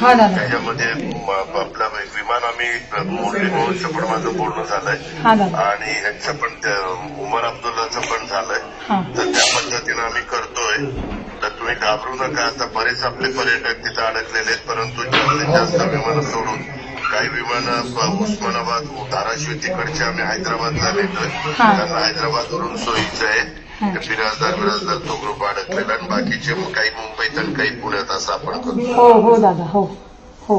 हा दादा त्याच्यामध्ये म- आपलं विमान आम्ही मोहनचं पण माझं बोलणं झालंय आणि यांचं पण उमर अब्दुल्लाचं पण झालंय. तर त्या पद्धतीनं आम्ही करतोय. तर तुम्ही घाबरू नका. आता बरेच आपले पर्यटक तिथं अडकलेले आहेत परंतु जास्तीत जास्त विमानं सोडून काही विमानं उस्मानाबाद धाराशिव तिकडचे आम्ही हैदराबादला नेतोय. त्यांना हैदराबादवरून सोयीचं आहे. ते बिराजदार बिराजदार तो ग्रुप अडकलेला आणि बाकीचे मग काही मुंबईत आणि काही पुण्यात असं आपण करतो हो हो दादा हो हो.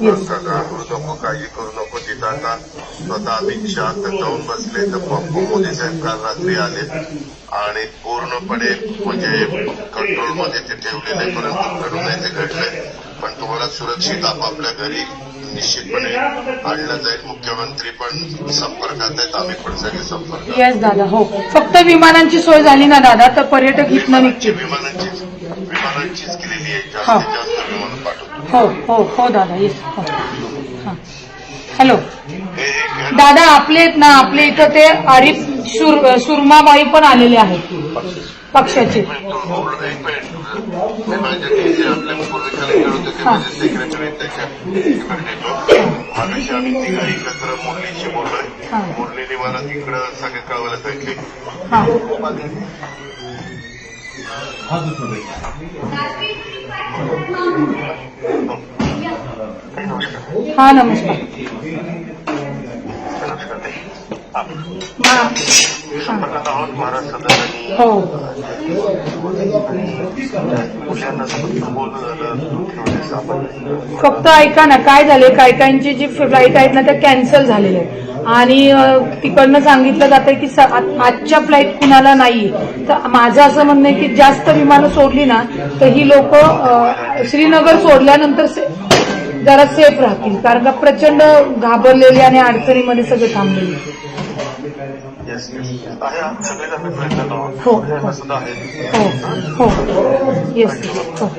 येस घाबरू नको काळजी करू नको तिथं आता स्वतः अमित शहा तर जाऊन बसले तर पप्पू मोदी साहेब काल रात्री आले आणि पूर्णपणे म्हणजे कंट्रोलमध्ये ते ठेवलेले परंतु घडू नये ते घडलंय. पण तुम्हाला सुरक्षित आपापल्या घरी निश्चितपणे आणलं जाईल मुख्यमंत्री पण संपर्कात आहेत आम्ही पण सगळे संपर्कात येस दादा हो फक्त विमानांची सोय झाली ना दादा तर पर्यटक इथनं विमानांची निघतील विमानांचीच विमानांचीच केलेली आहे हा. जास्तीत जास्त विमानं पाठवतो हो हो हो दादा येस हो हा हॅलो हे एक दादा आपले आहेत ना आपले इथं ते आरिफ सुर सुरमाबाई पण आलेले आहेत पक्षाचे सेक्रेटरी त्याच्या आम्ही तिघा एकत्र मुरलीशी बोललोय. मुरलीने मला तिकडं सगळे कळवायला सांगितले हा. हा नमस्कार. हो. मुलांना फक्त बोलणं झालं फक्त ऐका ना काय झाले काही काहींची जी फ्लाईट आहेत ना त्या कॅन्सल झालेल्या आहेत. आणि तिकडनं सांगितलं जातं की आजच्या फ्लाईट कुणाला नाही तर माझं असं म्हणणं आहे की जास्त विमानं सोडली ना तर ही लोक श्रीनगर सोडल्यानंतर जरा सेफ राहतील. कारण का प्रचंड घाबरलेली आणि अडचणीमध्ये सगळे थांबलेले. प्रयत्न हो. आहे हो. हो. येस हो.